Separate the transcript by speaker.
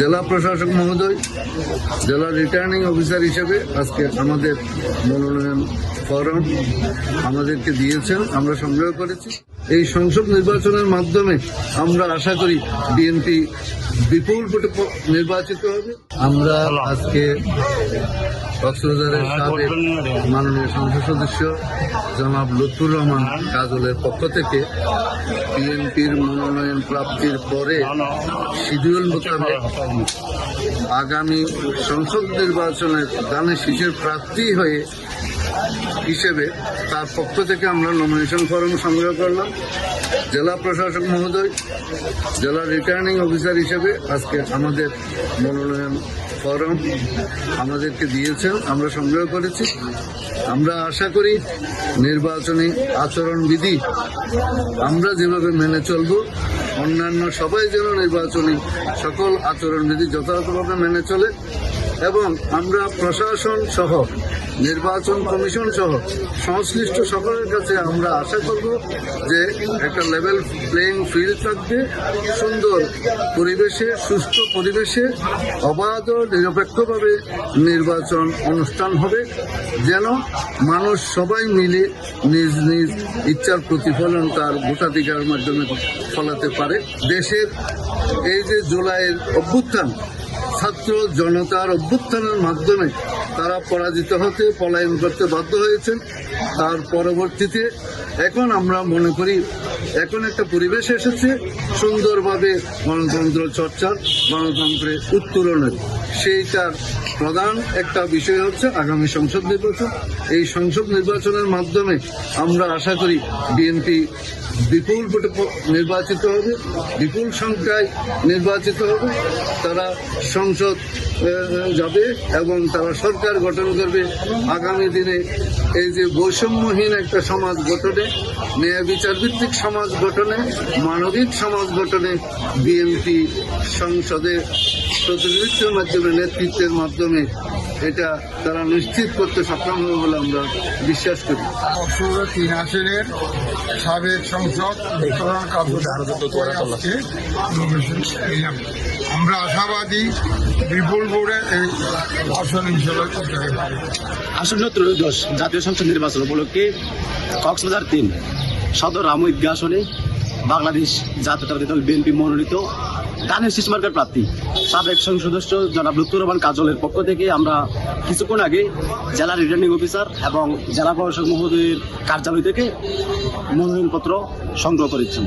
Speaker 1: জেলা প্রশাসক মহোদয়, জেলা রিটার্নিং অফিসার হিসেবে আজকে আমাদের মনোনয়ন ফরম আমাদেরকে দিয়েছেন, আমরা সংগ্রহ করেছি। এই সংসদ নির্বাচনের মাধ্যমে আমরা আশা করি বিএনপি বিপুল নির্বাচিত হবে। আমরা আজকে কক্সবাজারের সাবেক মাননীয় সংসদ সদস্য জনাব লুতুর রহমান কাজলের পক্ষ থেকে বিএনপির মনোনয়ন প্রাপ্তির পরে শিডিউল মোতাবেক আগামী সংসদ নির্বাচনের দানে শিশুর প্রার্থী হয়ে হিসেবে তার পক্ষ থেকে আমরা নমিনেশন ফর্ম সংগ্রহ করলাম। জেলা প্রশাসক মহোদয়, জেলা রিটার্নিং অফিসার হিসেবে আজকে আমাদের মনোনয়ন ফর্ম আমাদেরকে দিয়েছেন, আমরা সংগ্রহ করেছি। আমরা আশা করি নির্বাচনী আচরণবিধি আমরা যেভাবে মেনে চলব, অন্যান্য সবাই যেন নির্বাচনী সকল আচরণবিধি যথাযথভাবে মেনে চলে এবং আমরা প্রশাসন সহ, নির্বাচন কমিশন সহ সংশ্লিষ্ট সকলের কাছে আমরা আশা করব যে একটা লেভেল প্লেইং ফিল্ড থাকবে, সুন্দর পরিবেশে, সুস্থ পরিবেশে, অবাধ নিরপেক্ষভাবে নির্বাচন অনুষ্ঠান হবে, যেন মানুষ সবাই মিলে নিজ নিজ ইচ্ছার প্রতিফলন তার ভোটাধিকার মাধ্যমে ফলাতে পারে। দেশের এই যে জুলাইয়ের অভ্যুত্থান ছাত্র জনতার অভ্যুত্থানের মাধ্যমে তারা পরাজিত হতে পলায়ন করতে বাধ্য হয়েছেন। তার পরবর্তীতে এখন আমরা মনে করি, এখন একটা পরিবেশ এসেছে সুন্দরভাবে গণতন্ত্র চর্চার, গণতন্ত্রের উত্তরণের। সেইটার প্রধান একটা বিষয় হচ্ছে আগামী সংসদ নির্বাচন। এই সংসদ নির্বাচনের মাধ্যমে আমরা আশা করি বিএনপি বিপুল নির্বাচিত হবে, বিপুল সংখ্যায় নির্বাচিত হবে। তারা সংসদ যাবে এবং তারা সরকার গঠন করবে। আগামী দিনে এই যে বৈষম্যহীন একটা সমাজ গঠনে, ন্যায় বিচার ভিত্তিক সমাজ গঠনে, মানবিক সমাজ গঠনে বিএনপি সংসদে প্রতিনিধিত্বের মাধ্যমে নেতৃত্বের মাধ্যমে এটা তারা নিশ্চিত করতে সক্ষম হবে বলে আমরা বিশ্বাস করি।
Speaker 2: তিন আসনের সাবেক সংসদ আমরা আশাবাদী বিপুল বোর্ডে এই আসন হিসেবে করতে পারি।
Speaker 3: আসন্ন ত্রয়োদশ জাতীয় সংসদ নির্বাচন উপলক্ষে কক্সবাজার তিন সদর ঈদগাহ আসনে বাংলাদেশ জাতীয়তাবাদী দল বিএনপি মনোনীত দানের শীষ মার্কার প্রার্থী, সাবেক সংসদ সদস্য জনাব লুত্তুর রহমান কাজলের পক্ষ থেকে আমরা কিছুক্ষণ আগে জেলা রিটার্নিং অফিসার এবং জেলা প্রশাসক মহোদয়ের কার্যালয় থেকে মনোনয়নপত্র সংগ্রহ করেছি।